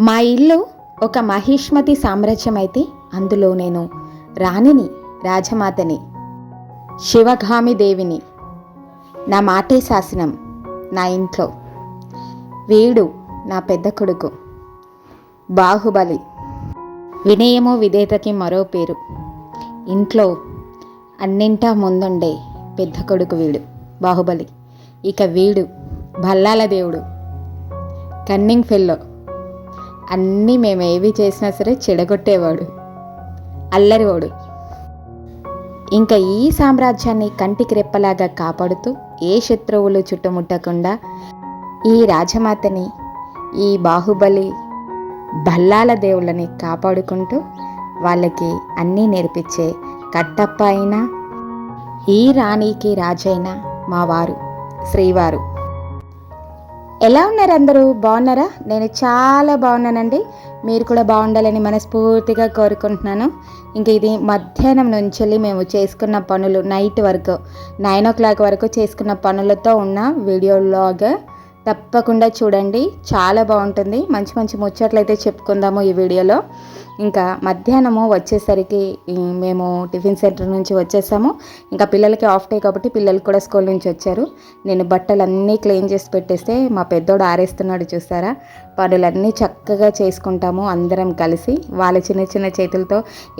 మా ఇల్లు ఒక మహిష్మతి సామ్రాజ్యం అయితే అందులో నేను రాణిని రాజమాతని శివగామి దేవిని. నా మాటే శాసనం నా ఇంట్లో. వీడు నా పెద్ద కొడుకు. బాహుబలి. వినయము విధేతకి మరో పేరు. ఇంట్లో అన్నింటా ముందుండే పెద్ద కొడుకు వీడు బాహుబలి. ఇక వీడు భల్లాల దేవుడు. Cunning fellow. అన్నీ మేము ఏవి చేసినా సరే చెడగొట్టేవాడు అల్లరివాడు. ఇంకా ఈ సామ్రాజ్యాన్ని కంటికి రెప్పలాగా కాపాడుతూ ఏ శత్రువులు చుట్టుముట్టకుండా ఈ రాజమాతని ఈ బాహుబలి భల్లాల దేవుళ్ళని కాపాడుకుంటూ వాళ్ళకి అన్నీ నేర్పించే కట్టప్ప అయినా ఈ రాణికి రాజైన మా వారు శ్రీవారు. ఎలా ఉన్నారు అందరూ? బాగున్నారా? నేను చాలా బాగున్నానండి. మీరు కూడా బాగుండాలని మనస్ఫూర్తిగా కోరుకుంటున్నాను. ఇంక ఇది మధ్యాహ్నం నుంచి వెళ్ళి మేము చేసుకున్న పనులు నైట్ వరకు. నైన్ ఓ క్లాక్ వరకు చేసుకున్న పనులతో ఉన్న వీడియో లాగ్ తప్పకుండా చూడండి. చాలా బాగుంటుంది. మంచి మంచి ముచ్చట్లు అయితే చెప్పుకుందాము ఈ వీడియోలో. ఇంకా మధ్యాహ్నము వచ్చేసరికి మేము టిఫిన్ సెంటర్ నుంచి వచ్చేసాము. ఇంకా పిల్లలకి ఆఫ్ డే కాబట్టి పిల్లలు కూడా స్కూల్ నుంచి వచ్చారు. నేను బట్టలు అన్నీ క్లీన్ చేసి పెట్టేస్తే మా పెద్దోడు ఆరేస్తున్నాడు చూసారా? పనులన్నీ చక్కగా చేసుకుంటాము అందరం కలిసి. వాళ్ళ చిన్న చిన్న చేతులతో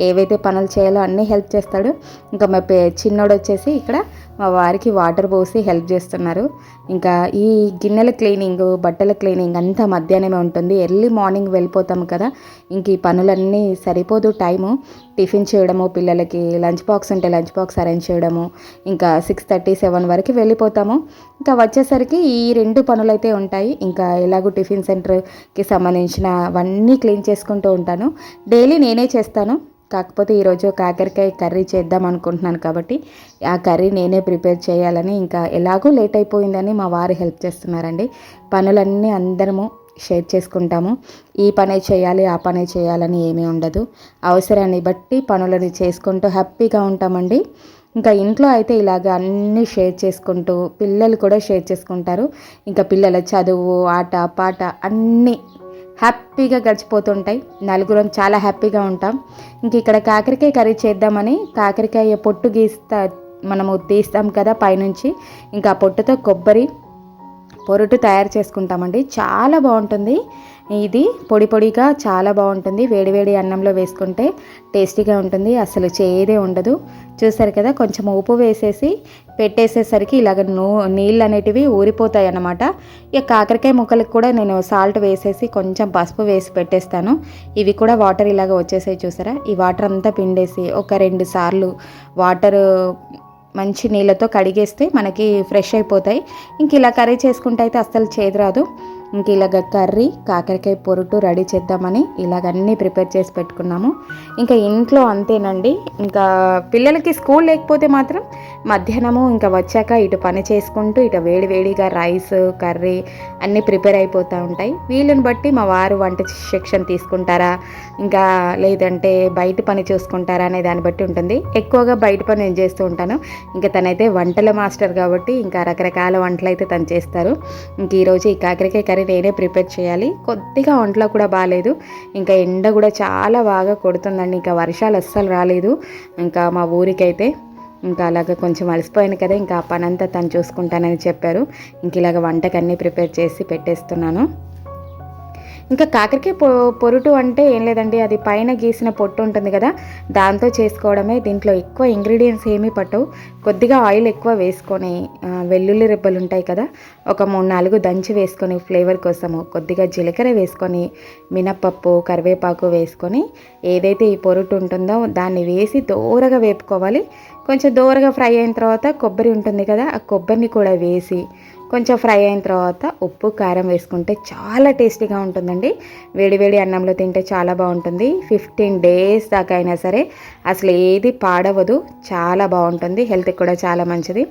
ఏవైతే పనులు చేయాలో అన్నీ హెల్ప్ చేస్తాడు. ఇంకా మా పే చిన్నోడు వచ్చేసి ఇక్కడ మా వారికి వాటర్ పోసి హెల్ప్ చేస్తున్నారు. ఇంకా ఈ గిన్నెల క్లీనింగ్ బట్టల క్లీనింగ్ అంతా మధ్యాహ్నమే ఉంటుంది. ఎర్లీ మార్నింగ్ వెళ్ళిపోతాము కదా. ఇంక ఈ పనులన్నీ సరిపోదు టైము. టిఫిన్ చేయడము పిల్లలకి లంచ్ బాక్స్ ఉంటే లంచ్ బాక్స్ అరేంజ్ చేయడము. ఇంకా సిక్స్ థర్టీ సెవెన్ వరకు వెళ్ళిపోతాము. ఇంకా వచ్చేసరికి ఈ రెండు పనులు అయితే ఉంటాయి. ఇంకా ఎలాగో టిఫిన్ సెంటర్కి సంబంధించిన అవన్నీ క్లీన్ చేసుకుంటూ ఉంటాను. డైలీ నేనే చేస్తాను. కాకపోతే ఈరోజు కాకరకాయ కర్రీ చేద్దాం అనుకుంటున్నాను కాబట్టి ఆ కర్రీ నేనే ప్రిపేర్ చేయాలని ఇంకా ఎలాగో లేట్ అయిపోయిందని మా వారు హెల్ప్ చేస్తున్నారండి. పనులన్నీ అందరము షేర్ చేసుకుంటాము. ఈ పనే చేయాలి ఆ పనే చేయాలని ఏమీ ఉండదు. అవసరాన్ని బట్టి పనులని చేసుకుంటూ హ్యాపీగా ఉంటామండి. ఇంకా ఇంట్లో అయితే ఇలాగ అన్నీ షేర్ చేసుకుంటూ పిల్లలు కూడా షేర్ చేసుకుంటారు. ఇంకా పిల్లల చదువు ఆట పాట అన్నీ హ్యాపీగా గడిచిపోతుంటాయి. నలుగురం చాలా హ్యాపీగా ఉంటాం. ఇంక ఇక్కడ కాకరకాయ కర్రీ చేద్దామని కాకరకాయ పొట్టు గీస్తా మనము తీస్తాం కదా పైనుంచి. ఇంకా ఆ పొట్టుతో కొబ్బరి పొరుటు తయారు చేసుకుంటామండి. చాలా బాగుంటుంది. ఇది పొడి పొడిగా చాలా బాగుంటుంది. వేడివేడి అన్నంలో వేసుకుంటే టేస్టీగా ఉంటుంది. అసలు చేదే ఉండదు. చూసారు కదా కొంచెం ఉప్పు వేసేసి పెట్టేసేసరికి ఇలాగ నూ నీళ్ళు అనేటివి ఊరిపోతాయి అన్నమాట. ఇక కాకరకాయ ముక్కలకు కూడా నేను సాల్ట్ వేసేసి కొంచెం పసుపు వేసి పెట్టేస్తాను. ఇవి కూడా వాటర్ ఇలాగ వచ్చేసాయి చూసారా? ఈ వాటర్ అంతా పిండేసి ఒక రెండు సార్లు వాటర్ మంచి నీళ్ళతో కడిగేస్తే మనకి ఫ్రెష్ అయిపోతాయి. ఇంక ఇలా కర్రీ చేసుకుంటే అయితే అస్సలు చేదు రాదు. ఇంక ఇలాగ కర్రీ కాకరకాయ పొరుటు రెడీ చేద్దామని ఇలాగ అన్నీ ప్రిపేర్ చేసి పెట్టుకున్నాము. ఇంకా ఇంట్లో అంతేనండి. ఇంకా పిల్లలకి స్కూల్ లేకపోతే మాత్రం మధ్యాహ్నము ఇంకా వచ్చాక ఇటు పని చేసుకుంటూ ఇటు వేడి వేడిగా రైస్ కర్రీ అన్నీ ప్రిపేర్ అయిపోతూ ఉంటాయి. వీళ్ళని బట్టి మా వారు వంట సెక్షన్ తీసుకుంటారా ఇంకా లేదంటే బయట పని చూసుకుంటారా అనే దాన్ని బట్టి ఉంటుంది. ఎక్కువగా బయట పని నేను చేస్తూ ఉంటాను. ఇంకా తనైతే వంటల మాస్టర్ కాబట్టి ఇంకా రకరకాల వంటలు అయితే తను చేస్తారు. ఇంక ఈరోజు ఈ కాకరకాయ కర్రీ నేనే ప్రిపేర్ చేయాలి. కొద్దిగా ఒంట్లో కూడా బాగాలేదు ఇంకా ఎండ కూడా చాలా బాగా కొడుతుందండి. ఇంకా వర్షాలు అస్సలు రాలేదు. ఇంకా మా ఊరికైతే ఇంకా అలాగ కొంచెం అలసిపోయాను కదా ఇంకా ఆ పనంతా తను చూసుకుంటానని చెప్పారు. ఇంక ఇలాగ వంటకన్నీ ప్రిపేర్ చేసి పెట్టేస్తున్నాను. ఇంకా కాకరకాయ పొ పొరుటు అంటే ఏం లేదండి అది పైన గీసిన పొట్టు ఉంటుంది కదా దాంతో చేసుకోవడమే. దీంట్లో ఎక్కువ ఇంగ్రీడియంట్స్ ఏమీ పట్టవు. కొద్దిగా ఆయిల్ ఎక్కువ వేసుకొని వెల్లుల్లి రెబ్బలు ఉంటాయి కదా ఒక మూడు నాలుగు దంచి వేసుకొని ఫ్లేవర్ కోసము కొద్దిగా జీలకర్ర వేసుకొని మినప్పప్పు కరివేపాకు వేసుకొని ఏదైతే ఈ పొరుటు ఉంటుందో దాన్ని వేసి దోరగా వేపుకోవాలి. కొంచెం దోరగా ఫ్రై అయిన తర్వాత కొబ్బరి ఉంటుంది కదా ఆ కొబ్బరిని కూడా వేసి కొంచెం ఫ్రై అయిన తర్వాత ఉప్పు కారం వేసుకుంటే చాలా టేస్టీగా ఉంటుందండి. వేడివేడి అన్నంలో తింటే చాలా బాగుంటుంది. ఫిఫ్టీన్ డేస్ దాకా అయినా సరే అసలు ఏది పాడవదు. చాలా బాగుంటుంది. హెల్త్కి కూడా చాలా మంచిది.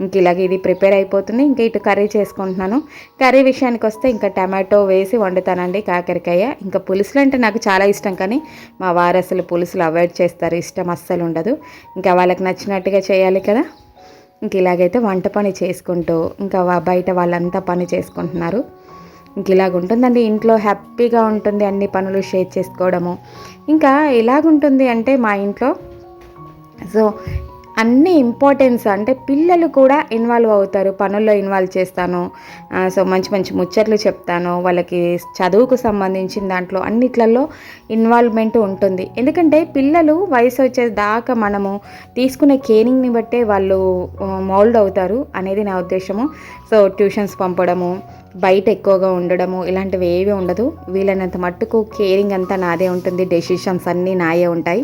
ఇంక ఇలాగ ఇది ప్రిపేర్ అయిపోతుంది. ఇంక ఇటు కర్రీ చేసుకుంటున్నాను. కర్రీ విషయానికి వస్తే ఇంకా టమాటో వేసి వండుతానండి కాకరకాయ. ఇంకా పులుసులు అంటే నాకు చాలా ఇష్టం కానీ మా వారు అసలు పులుసులు అవాయిడ్ చేస్తారు. ఇష్టం అస్సలు ఉండదు. ఇంకా వాళ్ళకి నచ్చినట్టుగా చేయాలి కదా. ఇంక ఇలాగైతే వంట పని చేసుకుంటూ ఇంకా బయట వాళ్ళంతా పని చేసుకుంటున్నారు. ఇంక ఇలాగ ఉంటుందండి. ఇంట్లో హ్యాపీగా ఉంటుంది అన్ని పనులు షేర్ చేసుకోవడము. ఇంకా ఎలాగుంటుంది అంటే మా ఇంట్లో సో అన్ని ఇంపార్టెన్స్ అంటే పిల్లలు కూడా ఇన్వాల్వ్ అవుతారు పనుల్లో ఇన్వాల్వ్ చేస్తాను. సో మంచి మంచి ముచ్చట్లు చెప్తాను వాళ్ళకి చదువుకు సంబంధించిన దాంట్లో అన్నిట్లలో ఇన్వాల్వ్మెంట్ ఉంటుంది. ఎందుకంటే పిల్లలు వయసు వచ్చే దాకా మనము తీసుకునే కేరింగ్ని బట్టే వాళ్ళు మౌల్డ్ అవుతారు అనేది నా ఉద్దేశము. సో ట్యూషన్స్ పంపడము బయట ఎక్కువగా ఉండడము ఇలాంటివి ఏవి ఉండదు. వీలైనంత మట్టుకు కేరింగ్ అంతా నాదే ఉంటుంది డెసిషన్స్ అన్నీ నాయే ఉంటాయి.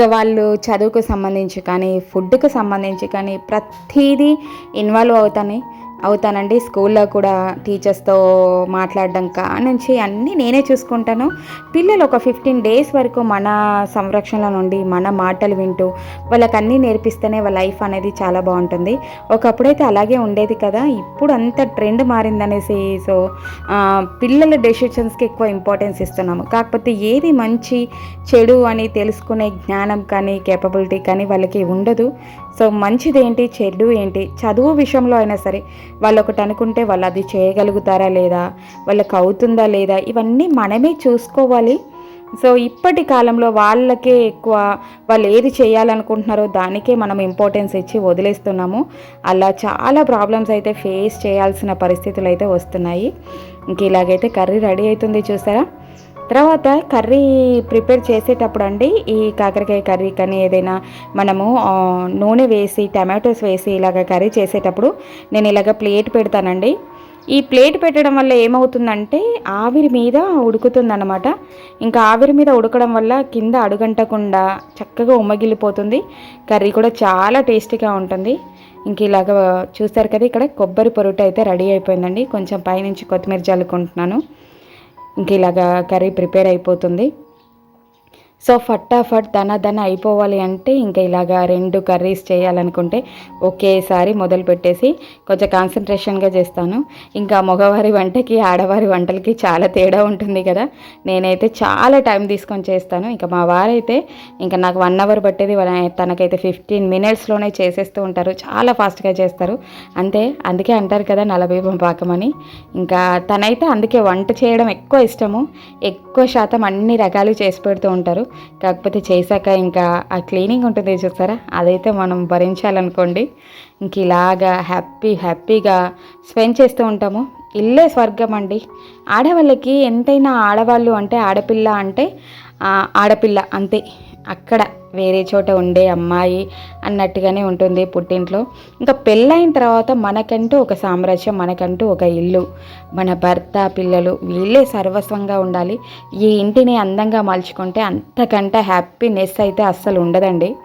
ఇంకా వాళ్ళు చదువుకు సంబంధించి కానీ ఫుడ్కి సంబంధించి కానీ ప్రతిదీ ఇన్వాల్వ్ అవుతాయి అవుతానండి. స్కూల్లో కూడా టీచర్స్తో మాట్లాడడం కానుంచి అన్నీ నేనే చూసుకుంటాను. పిల్లలు ఒక ఫిఫ్టీన్ డేస్ వరకు మన సంరక్షణలో నుండి మన మాటలు వింటూ వాళ్ళకి అన్నీ నేర్పిస్తేనే వాళ్ళ లైఫ్ అనేది చాలా బాగుంటుంది. ఒకప్పుడైతే అలాగే ఉండేది కదా ఇప్పుడు అంత ట్రెండ్ మారిందనేసి సో పిల్లల డెసిషన్స్కి ఎక్కువ ఇంపార్టెన్స్ ఇస్తున్నాము. కాకపోతే ఏది మంచి చెడు అని తెలుసుకునే జ్ఞానం కానీ కేపబిలిటీ కానీ వాళ్ళకి ఉండదు. సో మంచిదేంటి చెడు ఏంటి? చదువు విషయంలో అయినా సరే వాళ్ళు ఒకటి అనుకుంటే వాళ్ళు అది చేయగలుగుతారా లేదా? వాళ్ళకి అవుతుందా లేదా? ఇవన్నీ మనమే చూసుకోవాలి. సో ఇప్పటి కాలంలో వాళ్ళకే ఎక్కువ వాళ్ళు ఏది చేయాలనుకుంటున్నారో దానికే మనం ఇంపార్టెన్స్ ఇచ్చి వదిలేస్తున్నాము. అలా చాలా ప్రాబ్లమ్స్ అయితే ఫేస్ చేయాల్సిన పరిస్థితులు అయితే వస్తున్నాయి. ఇంక ఇలాగైతే కర్రీ రెడీ అవుతుంది చూసారా? తర్వాత కర్రీ ప్రిపేర్ చేసేటప్పుడు అండి ఈ కాకరకాయ కర్రీ కానీ ఏదైనా మనము నూనె వేసి టమాటోస్ వేసి ఇలాగ కర్రీ చేసేటప్పుడు నేను ఇలాగ ప్లేట్ పెడతానండి. ఈ ప్లేట్ పెట్టడం వల్ల ఏమవుతుందంటే ఆవిరి మీద ఉడుకుతుందన్నమాట. ఇంకా ఆవిరి మీద ఉడకడం వల్ల కింద అడుగంటకుండా చక్కగా ఉమ్మగిలిపోతుంది. కర్రీ కూడా చాలా టేస్టీగా ఉంటుంది. ఇంక ఇలాగ చూస్తారు కదా ఇక్కడ కొబ్బరి పొరుట అయితే రెడీ అయిపోయిందండి. కొంచెం పైనుంచి కొత్తిమీర చల్లుకుంటున్నాను. ఇంక ఇలాగా కర్రీ ప్రిపేర్ అయిపోతుంది. సో ఫటాఫట్ ధన ధన అయిపోవాలి అంటే ఇంకా ఇలాగా రెండు కర్రీస్ చేయాలనుకుంటే ఒకేసారి మొదలు పెట్టేసి కొంచెం కాన్సన్ట్రేషన్గా చేస్తాను. ఇంకా మగవారి వంటకి ఆడవారి వంటలకి చాలా తేడా ఉంటుంది కదా. నేనైతే చాలా టైం తీసుకొని చేస్తాను. ఇంకా మా వారైతే ఇంకా నాకు వన్ అవర్ పట్టేది తనకైతే ఫిఫ్టీన్ మినిట్స్లోనే చేసేస్తూ ఉంటారు. చాలా ఫాస్ట్గా చేస్తారు. అంతే అందుకే అంటారు కదా నలభై పాకం అని. ఇంకా తనైతే అందుకే వంట చేయడం ఎక్కువ ఇష్టము. ఎక్కువ శాతం అన్ని రకాలు చేసి పెడుతూ ఉంటారు. కాకపోతే చేశాక ఇంకా ఆ క్లీనింగ్ ఉంటుంది చూస్తారా? అదైతే మనం భరించాలనుకోండి. ఇంక ఇలాగా హ్యాపీ హ్యాపీగా స్పెండ్ చేస్తూ ఉంటాము. ఇల్లే స్వర్గం అండి. ఆడవాళ్ళకి ఎంతైనా ఆడవాళ్ళు అంటే ఆడపిల్ల అంటే ఆడపిల్ల అంతే. అక్కడ వేరే చోట ఉండే అమ్మాయి అన్నట్టుగానే ఉంటుంది పుట్టింట్లో. ఇంకా పెళ్ళైన తర్వాత మనకంటూ ఒక సామ్రాజ్యం మనకంటూ ఒక ఇల్లు. మన భర్త పిల్లలు వీళ్ళే సర్వస్వంగా ఉండాలి. ఈ ఇంటిని అందంగా మలుచుకుంటే అంతకంటే హ్యాపీనెస్ అయితే అస్సలు ఉండదండి.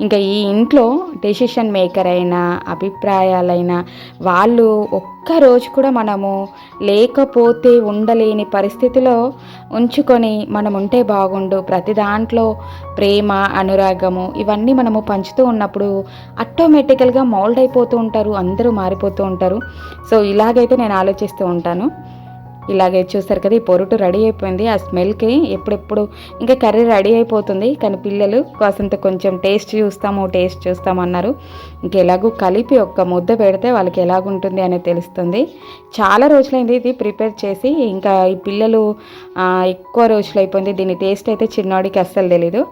ఇంకా ఈ ఇంట్లో డెసిషన్ మేకర్ అయినా అభిప్రాయాలైనా వాళ్ళు ఒక్క రోజు కూడా మనము లేకపోతే ఉండలేని పరిస్థితిలో ఉంచుకొని మనం ఉంటే బాగుండు. ప్రతి దాంట్లో ప్రేమ అనురాగము ఇవన్నీ మనము పంచుతూ ఉన్నప్పుడు ఆటోమేటికల్గా మౌల్డ్ అయిపోతూ ఉంటారు అందరూ మారిపోతూ ఉంటారు. సో ఇలాగైతే నేను ఆలోచిస్తూ ఉంటాను. ఇలాగే చూస్తారు కదా ఈ పొరుటు రెడీ అయిపోయింది. ఆ స్మెల్కి ఎప్పుడెప్పుడు ఇంకా కర్రీ రెడీ అయిపోతుంది. కానీ పిల్లలు కాసంత కొంచెం టేస్ట్ చూస్తాము టేస్ట్ చూస్తామన్నారు అన్నారు. కలిపి ఒక్క ముద్ద పెడితే వాళ్ళకి ఎలాగుంటుంది అనేది తెలుస్తుంది. చాలా రోజులైంది ఇది ప్రిపేర్ చేసి. ఇంకా ఈ పిల్లలు ఎక్కువ రోజులు అయిపోయింది. దీని టేస్ట్ అయితే చిన్నవాడికి అస్సలు తెలీదు.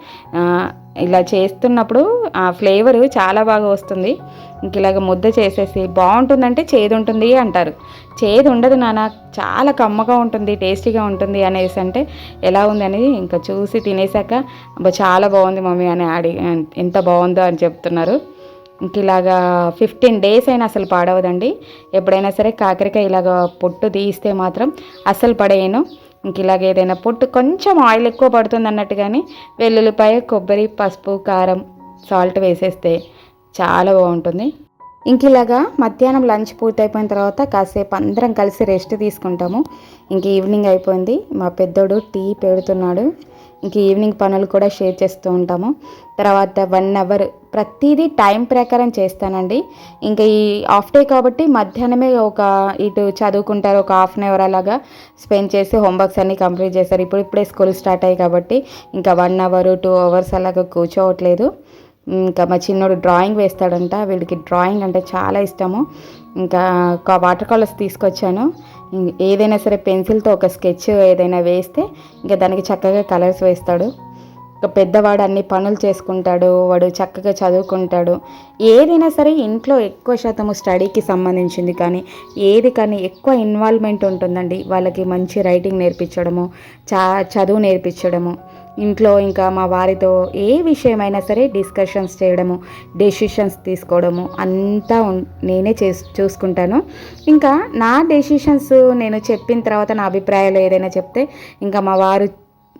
ఇలా చేస్తున్నప్పుడు ఆ ఫ్లేవర్ చాలా బాగా వస్తుంది. ఇంక ఇలాగ ముద్ద చేసేసి బాగుంటుందంటే చేదు ఉంటుంది అంటారు. చేదు ఉండదు నాన్న చాలా కమ్మగా ఉంటుంది టేస్టీగా ఉంటుంది అనేసి అంటే ఎలా ఉంది అనేది ఇంకా చూసి తినేసాక చాలా బాగుంది మమ్మీ అని ఆడి ఎంత బాగుందో అని చెప్తున్నారు. ఇంక ఇలాగా ఫిఫ్టీన్ డేస్ అయినా అసలు పాడవదండి. ఎప్పుడైనా సరే కాకరకాయ ఇలాగ పొట్టు తీస్తే మాత్రం అస్సలు పడేయను. ఇంక ఇలాగ ఏదైనా పొట్టు కొంచెం ఆయిల్ ఎక్కువ పడుతుంది అన్నట్టు కానీ వెల్లుల్లిపాయ కొబ్బరి పసుపు కారం సాల్ట్ వేసేస్తే చాలా బాగుంటుంది. ఇంక ఇలాగా మధ్యాహ్నం లంచ్ పూర్తయిపోయిన తర్వాత కాసేపు అందరం కలిసి రెస్ట్ తీసుకుంటాము. ఇంక ఈవినింగ్ అయిపోయింది. మా పెద్దోడు టీ పెడుతున్నాడు. ఇంక ఈవినింగ్ పనులు కూడా షేర్ చేస్తూ ఉంటాము. తర్వాత వన్ అవర్ ప్రతిదీ టైం ప్రకారం చేస్తానండి. ఇంకా ఈ హాఫ్ డే కాబట్టి మధ్యాహ్నమే ఒక ఇటు చదువుకుంటారు ఒక హాఫ్ అన్ అవర్ అలాగా స్పెండ్ చేసి హోంవర్క్స్ అన్నీ కంప్లీట్ చేస్తారు. ఇప్పుడు ఇప్పుడే స్కూల్ స్టార్ట్ అయ్యాయి కాబట్టి ఇంకా వన్ అవర్ టూ అవర్స్ అలాగా కూర్చోవట్లేదు. ఇంకా మా చిన్నోడు డ్రాయింగ్ వేస్తాడంట వీడికి డ్రాయింగ్ అంటే చాలా ఇష్టము. ఇంకా వాటర్ కలర్స్ తీసుకొచ్చాను. ఏదైనా సరే పెన్సిల్తో ఒక స్కెచ్ ఏదైనా వేస్తే ఇంకా దానికి చక్కగా కలర్స్ వేస్తాడు. ఒక పెద్దవాడు అన్ని పనులు చేసుకుంటాడు వాడు చక్కగా చదువుకుంటాడు. ఏదైనా సరే ఇంట్లో ఎక్కువ శాతము స్టడీకి సంబంధించింది కానీ ఏది కానీ ఎక్కువ ఇన్వాల్వ్మెంట్ ఉంటుందండి. వాళ్ళకి మంచి రైటింగ్ నేర్పించడము చా చదువు నేర్పించడము. ఇంట్లో ఇంకా మా వారితో ఏ విషయమైనా సరే డిస్కషన్స్ చేయడము డెసిషన్స్ తీసుకోవడము అంతా నేనే చేస్ చూసుకుంటాను. ఇంకా నా డెసిషన్స్ నేను చెప్పిన తర్వాత నా అభిప్రాయాలు ఏదైనా చెప్తే ఇంకా మా వారు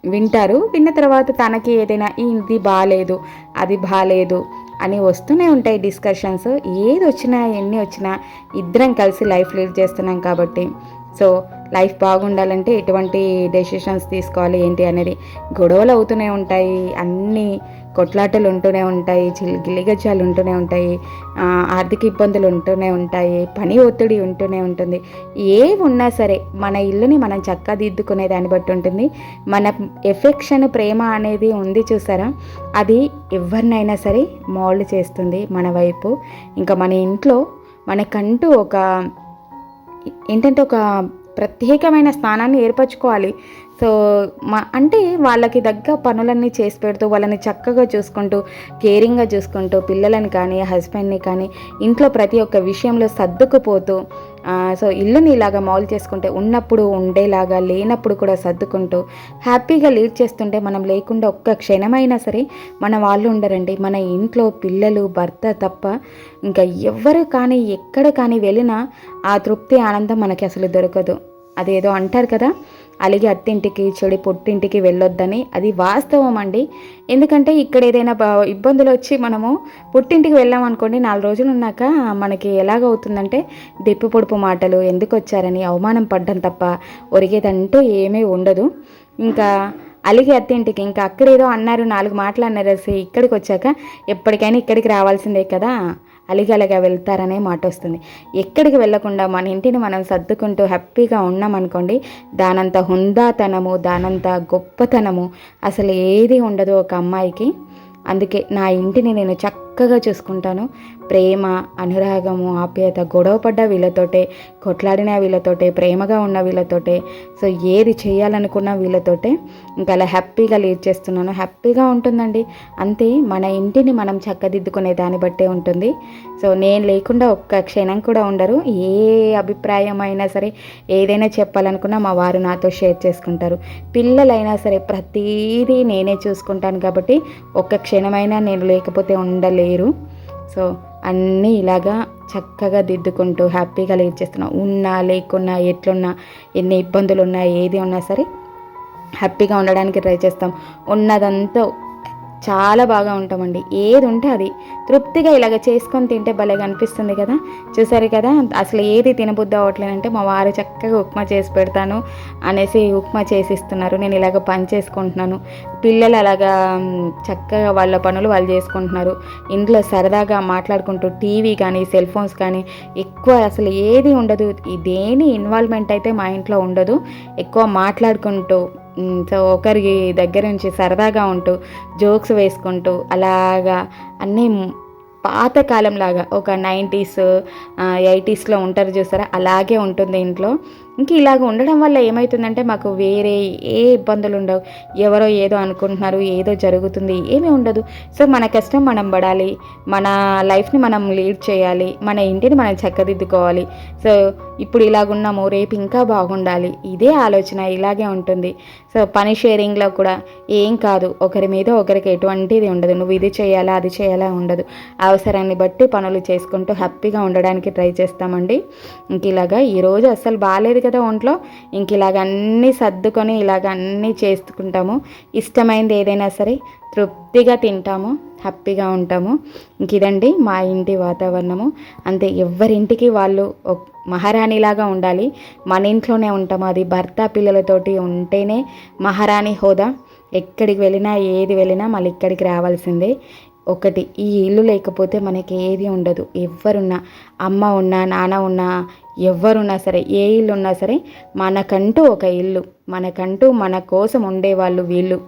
వింటారు. విన్న తర్వాత తనకి ఏదైనా ఇది బాగాలేదు అది బాగాలేదు అని వస్తూనే ఉంటాయి డిస్కషన్స్ ఏది వచ్చినా ఎన్ని వచ్చినా ఇద్దరం కలిసి లైఫ్ లీడ్ చేస్తున్నాం కాబట్టి. సో లైఫ్ బాగుండాలంటే ఎటువంటి డెసిషన్స్ తీసుకోవాలి ఏంటి అనేది గొడవలు అవుతూనే ఉంటాయి అన్ని కొట్లాటలు ఉంటూనే ఉంటాయి చిల్ ఉంటూనే ఉంటాయి ఆర్థిక ఇబ్బందులు ఉంటూనే ఉంటాయి పని ఒత్తిడి ఉంటూనే ఉంటుంది. ఏ ఉన్నా సరే మన ఇల్లుని మనం చక్కదిద్దుకునే దాన్ని బట్టి ఉంటుంది. మన ఎఫెక్షన్ ప్రేమ అనేది ఉంది చూసారా? అది ఎవరినైనా సరే మోల్డ్ చేస్తుంది మన వైపు. ఇంకా మన ఇంట్లో మనకంటూ ఒక ఏంటంటే ఒక ప్రత్యేకమైన స్థానాన్ని ఏర్పరచుకోవాలి. సో మా అంటే వాళ్ళకి తగ్గ పనులన్నీ చేసి పెడుతూ వాళ్ళని చక్కగా చూసుకుంటూ కేరింగ్గా చూసుకుంటూ పిల్లలని కానీ హస్బెండ్ని కానీ ఇంట్లో ప్రతి ఒక్క విషయంలో సర్దుకుపోతూ సో ఇల్లుని ఇలాగా మౌల్ చేసుకుంటే ఉన్నప్పుడు ఉండేలాగా లేనప్పుడు కూడా సర్దుకుంటూ హ్యాపీగా లీడ్ చేస్తుంటే మనం లేకుండా ఒక్క క్షణమైనా సరే మన వాళ్ళు ఉండరండి. మన ఇంట్లో పిల్లలు భర్త తప్ప ఇంకా ఎవ్వరు కానీ ఎక్కడ కానీ వెళ్ళినా ఆ తృప్తి ఆనందం మనకి అసలు దొరకదు. అదేదో అంటారు కదా అలిగి అత్తింటికి చెడి పుట్టింటికి వెళ్ళొద్దని. అది వాస్తవం అండి. ఎందుకంటే ఇక్కడ ఏదైనా ఇబ్బందులు వచ్చి మనము పుట్టింటికి వెళ్ళామనుకోండి నాలుగు రోజులు ఉన్నాక మనకి ఎలాగవుతుందంటే దెప్పి పొడుపు మాటలు ఎందుకు వచ్చారని అవమానం పడ్డం తప్ప ఒరిగేదంటూ ఏమీ ఉండదు. ఇంకా అలిగి అత్తింటికి ఇంకా అక్కడేదో అన్నారు నాలుగు మాటలు అన్నారు ఇక్కడికి వచ్చాక ఎప్పటికైనా ఇక్కడికి రావాల్సిందే కదా. అలిగలగా వెళ్తారనే మాట వస్తుంది ఎక్కడికి వెళ్ళకుండా మన ఇంటిని మనం సర్దుకుంటూ హ్యాపీగా ఉన్నామనుకోండి దానంత హుందాతనము దానంత గొప్పతనము అసలు ఏది ఉండదు ఒక అమ్మాయికి. అందుకే నా ఇంటిని నేను చక్కగా చూసుకుంటాను. ప్రేమ అనురాగము ఆప్యాయత గొడవ పడ్డ వీళ్ళతోటే కొట్లాడిన వీళ్ళతోటే ప్రేమగా ఉన్న వీళ్ళతోటే సో ఏది చేయాలనుకున్న వీళ్ళతోటే ఇంకా అలా హ్యాపీగా లీడ్ చేస్తున్నాను. హ్యాపీగా ఉంటుందండి. అంతే మన ఇంటిని మనం చక్కదిద్దుకునే దాన్ని బట్టే ఉంటుంది. సో నేను లేకుండా ఒక్క క్షణం కూడా ఉండరు. ఏ అభిప్రాయం అయినా సరే ఏదైనా చెప్పాలనుకున్నా మా వారు నాతో షేర్ చేసుకుంటారు. పిల్లలైనా సరే ప్రతిదీ నేనే చూసుకుంటాను కాబట్టి ఒక్క క్షణమైనా నేను లేకపోతే ఉండలేరు. సో అన్నీ ఇలాగా చక్కగా దిద్దుకుంటూ హ్యాపీగా లీడ్ చేస్తున్నాం ఉన్నా లేకున్నా ఎట్లున్నా ఎన్ని ఇబ్బందులు ఉన్నా ఏది ఉన్నా సరే హ్యాపీగా ఉండడానికి ట్రై చేస్తాం. ఉన్నదంతా చాలా బాగా ఉంటామండి. ఏది ఉంటే అది. తృప్తిగా ఇలాగ చేసుకొని తింటే భలేగా అనిపిస్తుంది కదా. చూసారు కదా అసలు ఏది తినబుద్ధి అవ్వట్లేదంటే మా వారు చక్కగా ఉప్మా చేసి పెడతాను అనేసి ఉప్మా చేసిస్తున్నారు. నేను ఇలాగ పని చేసుకుంటున్నాను. పిల్లలు అలాగా చక్కగా వాళ్ళ పనులు వాళ్ళు చేసుకుంటున్నారు. ఇంట్లో సరదాగా మాట్లాడుకుంటూ టీవీ కానీ సెల్ ఫోన్స్ కానీ ఎక్కువ అసలు ఏది ఉండదు. దేని ఇన్వాల్వ్మెంట్ అయితే మా ఇంట్లో ఉండదు. ఎక్కువ మాట్లాడుకుంటూ సో ఒకరి దగ్గర నుంచి సరదాగా ఉంటూ జోక్స్ వేసుకుంటూ అలాగా అన్నీ పాతకాలంలాగా ఒక నైంటీస్ ఎయిటీస్లో ఉంటారు చూసారా? అలాగే ఉంటుంది ఇంట్లో. ఇంక ఇలాగ ఉండడం వల్ల ఏమవుతుందంటే మాకు వేరే ఏ ఇబ్బందులు ఉండవు. ఎవరో ఏదో అనుకుంటున్నారు ఏదో జరుగుతుంది ఏమీ ఉండదు. సో మన కష్టం మనం పడాలి. మన లైఫ్ని మనం లీడ్ చేయాలి. మన ఇంటిని మనం చక్కదిద్దుకోవాలి. సో ఇప్పుడు ఇలాగున్నాము రేపు ఇంకా బాగుండాలి. ఇదే ఆలోచన ఇలాగే ఉంటుంది. సో పని షేరింగ్లో కూడా ఏం కాదు. ఒకరి మీద ఒకరికి ఎటువంటిది ఉండదు. నువ్వు ఇది చేయాలా అది చేయాలా ఉండదు. అవసరాన్ని బట్టి పనులు చేసుకుంటూ హ్యాపీగా ఉండడానికి ట్రై చేస్తామండి. ఇంక ఇలాగా ఈరోజు అస్సలు బాగాలేదు కదా ఒంట్లో. ఇంక ఇలాగ అన్నీ సర్దుకొని ఇలాగ అన్నీ చేసుకుంటాము. ఇష్టమైంది ఏదైనా సరే తృప్తిగా తింటాము హ్యాపీగా ఉంటాము. ఇంక ఇదండి మా ఇంటి వాతావరణము. అంతే ఎవరింటికి వాళ్ళు మహారాణిలాగా ఉండాలి. మన ఇంట్లోనే ఉంటాము. అది భర్త పిల్లలతోటి ఉంటేనే మహారాణి హోదా. ఎక్కడికి వెళ్ళినా ఏది వెళ్ళినా మళ్ళీ ఇక్కడికి రావాల్సిందే. ఒకటి ఈ ఇల్లు లేకపోతే మనకి ఏది ఉండదు. ఎవరున్నా అమ్మ ఉన్నా నాన్న ఉన్నా ఎవరున్నా సరే ఏ ఇల్లు ఉన్నా సరే మనకంటూ ఒక ఇల్లు మనకంటూ మన కోసం ఉండేవాళ్ళు వీళ్ళు.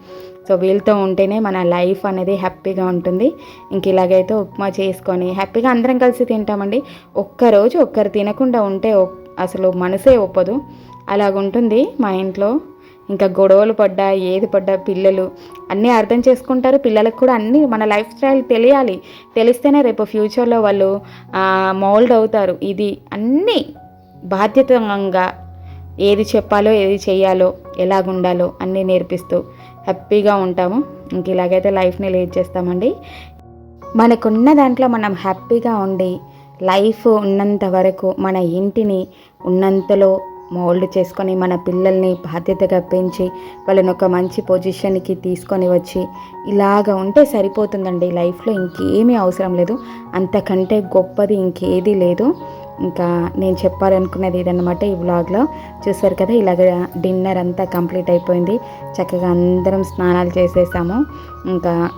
సో వీళ్ళతో ఉంటేనే మన లైఫ్ అనేది హ్యాపీగా ఉంటుంది. ఇంక ఇలాగైతే ఉప్మా చేసుకొని హ్యాపీగా అందరం కలిసి తింటామండి. ఒక్కరోజు ఒక్కరు తినకుండా ఉంటే అసలు మనసే ఒప్పదు. అలాగుంటుంది మా ఇంట్లో. ఇంకా గొడవలు పడ్డా ఏది పడ్డా పిల్లలు అన్నీ అర్థం చేసుకుంటారు. పిల్లలకు కూడా అన్నీ మన లైఫ్ స్టైల్ తెలియాలి. తెలిస్తేనే రేపు ఫ్యూచర్లో వాళ్ళు మౌల్డ్ అవుతారు. ఇది అన్నీ బాధ్యతంగా ఏది చెప్పాలో ఏది చేయాలో ఎలాగుండాలో అన్నీ నేర్పిస్తూ హ్యాపీగా ఉంటాము. ఇంక ఇలాగైతే లైఫ్ని లీడ్ చేస్తామండి. మనకున్న దాంట్లో మనం హ్యాపీగా ఉండి లైఫ్ ఉన్నంత వరకు మన ఇంటిని ఉన్నంతలో మోల్డ్ చేసుకొని మన పిల్లల్ని బాధ్యతగా పెంచి వాళ్ళని ఒక మంచి పొజిషన్కి తీసుకొని వచ్చి ఇలాగ ఉంటే సరిపోతుందండి. లైఫ్లో ఇంకేమీ అవసరం లేదు. అంతకంటే గొప్పది ఇంకేది లేదు. ఇంకా నేను చెప్పాలనుకున్నది ఇదన్నమాట ఈ వ్లాగ్లో చూసారు కదా ఇలాగ డిన్నర్ అంతా కంప్లీట్ అయిపోయింది. చక్కగా అందరం స్నానాలు చేసేసాము. ఇంకా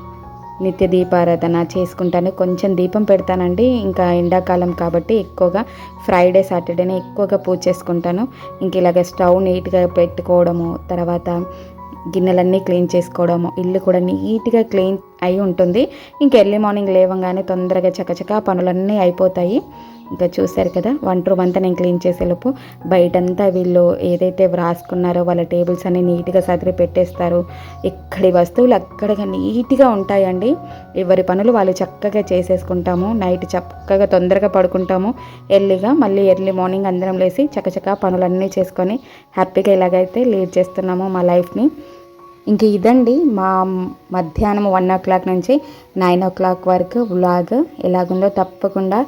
నిత్య దీపారాధన చేసుకుంటాను. కొంచెం దీపం పెడతానండి. ఇంకా ఎండాకాలం కాబట్టి ఎక్కువగా ఫ్రైడే సాటర్డేనే ఎక్కువగా పూజ చేసుకుంటాను. ఇంక ఇలాగ స్టవ్ నీట్గా పెట్టుకోవడము తర్వాత గిన్నెలన్నీ క్లీన్ చేసుకోవడము ఇల్లు కూడా నీట్గా క్లీన్ అయి ఉంటుంది. ఇంక ఎర్లీ మార్నింగ్ లేవగానే తొందరగా చకచకా పనులన్నీ అయిపోతాయి. ఇంకా చూశారు కదా వన్ రూమ్ అంతా నేను క్లీన్ చేసేలోపు బయటంతా వీళ్ళు ఏదైతే వ్రాసుకున్నారో వాళ్ళ టేబుల్స్ అన్ని నీట్గా సదిరి పెట్టేస్తారు. ఇక్కడి వస్తువులు అక్కడగా నీట్గా ఉంటాయండి. ఎవరి పనులు వాళ్ళు చక్కగా చేసేసుకుంటాము. నైట్ చక్కగా తొందరగా పడుకుంటాము. ఎర్లీగా మళ్ళీ ఎర్లీ మార్నింగ్ అందరం లేసి చక్కచక్క పనులన్నీ చేసుకొని హ్యాపీగా ఇలాగైతే లీడ్ చేస్తున్నాము మా లైఫ్ని ఇంక ఇదండి మా మధ్యాహ్నం వన్ ఓ క్లాక్ నుంచి నైన్ ఓ క్లాక్ వరకు వ్లాగ్ ఎలాగుందో తప్పకుండా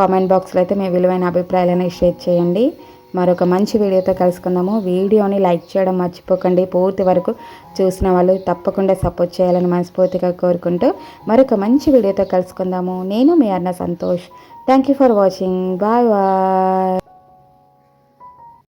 కామెంట్ బాక్స్లో అయితే మీ విలువైన అభిప్రాయాలను షేర్ చేయండి. మరొక మంచి వీడియోతో కలుసుకుందాము. వీడియోని లైక్ చేయడం మర్చిపోకండి. పూర్తి వరకు చూసిన వాళ్ళు తప్పకుండా సపోర్ట్ చేయాలని మనస్ఫూర్తిగా కోరుకుంటూ మరొక మంచి వీడియోతో కలుసుకుందాము. నేను మీ అన్న Santosh. Thank you for watching bye bye